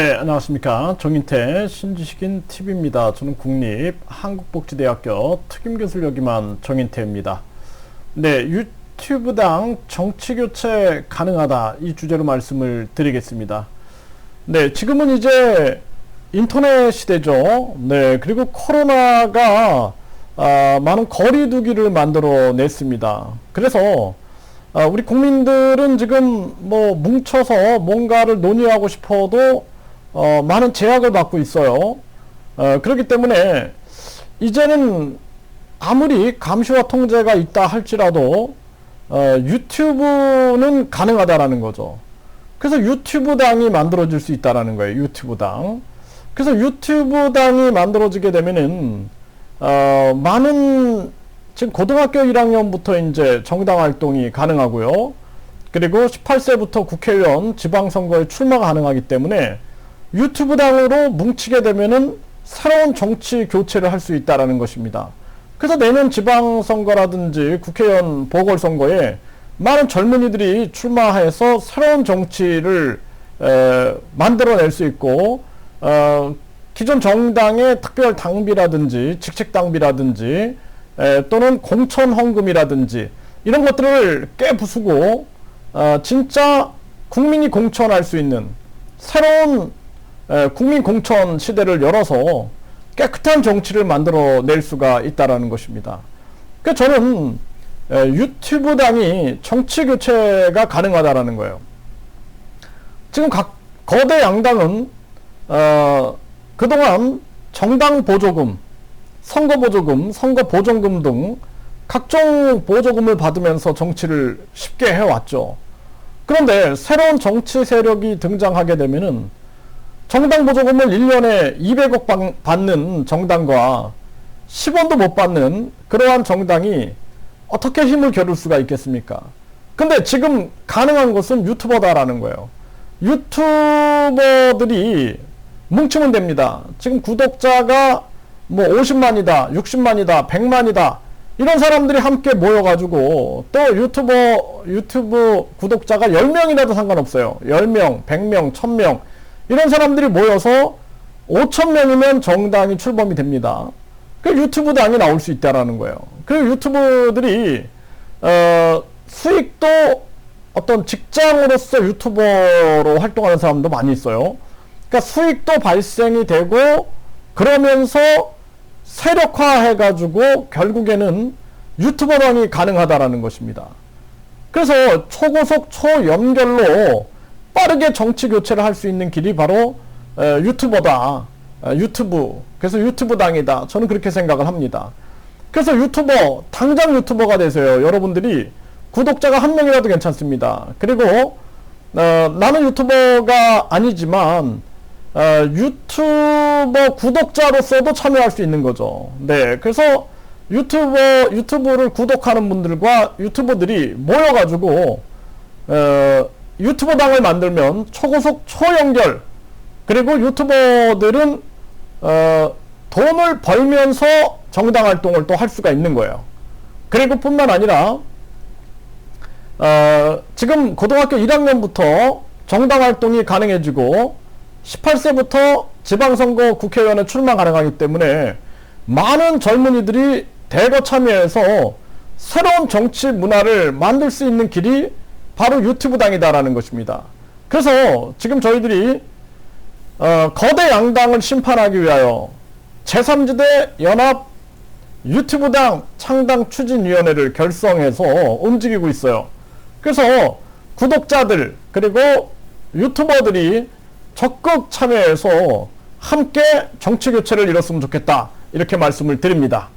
네, 안녕하십니까. 정인태 신지식인 TV입니다. 저는 국립 한국복지대학교 특임교수를 역임한 정인태입니다. 네, 유튜브당 정치교체 가능하다. 이 주제로 말씀을 드리겠습니다. 네, 지금은 이제 인터넷 시대죠. 네, 그리고 코로나가 아, 많은 거리두기를 만들어 냈습니다. 그래서 아, 우리 국민들은 지금 뭐 뭉쳐서 뭔가를 논의하고 싶어도 어, 많은 제약을 받고 있어요. 어, 그렇기 때문에 이제는 아무리 감시와 통제가 있다 할지라도 어, 유튜브는 가능하다라는 거죠. 그래서 유튜브당이 만들어질 수 있다라는 거예요. 유튜브당. 그래서 유튜브당이 만들어지게 되면은 어, 많은 지금 고등학교 1학년부터 이제 정당 활동이 가능하고요. 그리고 18세부터 국회의원 지방선거에 출마가 가능하기 때문에 유튜브 당으로 뭉치게 되면은 새로운 정치 교체를 할 수 있다라는 것입니다. 그래서 내년 지방선거라든지 국회의원 보궐선거에 많은 젊은이들이 출마해서 새로운 정치를 에, 만들어낼 수 있고 어, 기존 정당의 특별 당비라든지 직책 당비라든지 에, 또는 공천 헌금이라든지 이런 것들을 깨부수고 어, 진짜 국민이 공천할 수 있는 새로운 에, 국민 공천 시대를 열어서 깨끗한 정치를 만들어 낼 수가 있다라는 것입니다. 그 저는 에, 유튜브 당이 정치 교체가 가능하다라는 거예요. 지금 각 거대 양당은 어, 그동안 정당 보조금, 선거 보조금, 선거 보정금 등 각종 보조금을 받으면서 정치를 쉽게 해왔죠. 그런데 새로운 정치 세력이 등장하게 되면은 정당 보조금을 1년에 200억 받는 정당과 10원도 못 받는 그러한 정당이 어떻게 힘을 겨룰 수가 있겠습니까? 근데 지금 가능한 것은 유튜버다라는 거예요. 유튜버들이 뭉치면 됩니다. 지금 구독자가 뭐 50만이다, 60만이다, 100만이다. 이런 사람들이 함께 모여가지고 또 유튜버, 유튜브 구독자가 10명이라도 상관없어요. 10명, 100명, 1000명. 이런 사람들이 모여서 5천 명이면 정당이 출범이 됩니다. 그 유튜브 당이 나올 수 있다라는 거예요. 그 유튜브들이 어, 수익도 어떤 직장으로서 유튜버로 활동하는 사람도 많이 있어요. 그러니까 수익도 발생이 되고 그러면서 세력화해가지고 결국에는 유튜버당이 가능하다라는 것입니다. 그래서 초고속 초연결로 빠르게 정치 교체를 할 수 있는 길이 바로 유튜버다. 유튜브. 그래서 유튜브 당이다. 저는 그렇게 생각을 합니다. 그래서 유튜버, 당장 유튜버가 되세요. 여러분들이 구독자가 한 명이라도 괜찮습니다. 그리고 어, 나는 유튜버가 아니지만 어, 유튜버 구독자로서도 참여할 수 있는 거죠. 네, 그래서 유튜버 유튜브를 구독하는 분들과 유튜버들이 모여가지고 어, 유튜버당을 만들면 초고속 초연결 그리고 유튜버들은 어, 돈을 벌면서 정당 활동을 또 할 수가 있는 거예요. 그리고 뿐만 아니라 어, 지금 고등학교 1학년부터 정당 활동이 가능해지고 18세부터 지방선거 국회의원에 출마 가능하기 때문에 많은 젊은이들이 대거 참여해서 새로운 정치 문화를 만들 수 있는 길이 바로 유튜브 당이다라는 것입니다. 그래서 지금 저희들이 어, 거대 양당을 심판하기 위하여 제3지대 연합 유튜브당 창당 추진위원회를 결성해서 움직이고 있어요. 그래서 구독자들 그리고 유튜버들이 적극 참여해서 함께 정치 교체를 이뤘으면 좋겠다 이렇게 말씀을 드립니다.